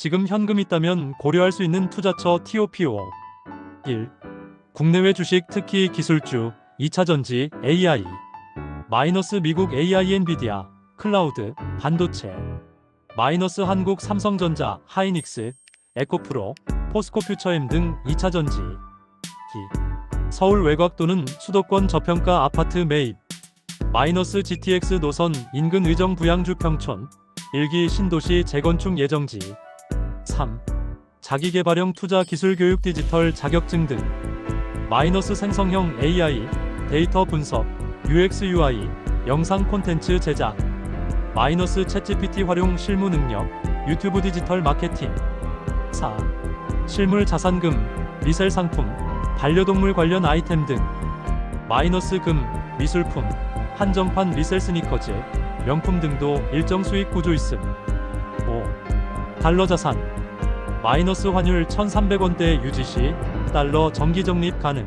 지금 현금 있다면 고려할 수 있는 투자처 TOPO 1. 국내외 주식 특히 기술주 2차 전지 AI 마이너스 미국 AI 엔비디아 클라우드 반도체. 마이너스 한국 삼성전자 하이닉스 에코프로 포스코 퓨처엠 등 2차 전지. 기 서울 외곽 또는 수도권 저평가 아파트 매입. 마이너스 GTX 노선 인근 의정 부양주 평촌. 일기 신도시 재건축 예정지 3. 자기개발형 투자 기술 교육 디지털 자격증 등 마이너스 생성형 AI 데이터 분석 UX UI 영상 콘텐츠 제작 마이너스 챗GPT 활용 실무 능력 유튜브 디지털 마케팅 4. 실물 자산금 리셀 상품 반려동물 관련 아이템 등 마이너스 금 미술품 한정판 리셀 스니커즈 명품 등도 일정 수익 구조 있음 5. 달러 자산 마이너스 환율 1300원대 유지 시 달러 정기 적립 가능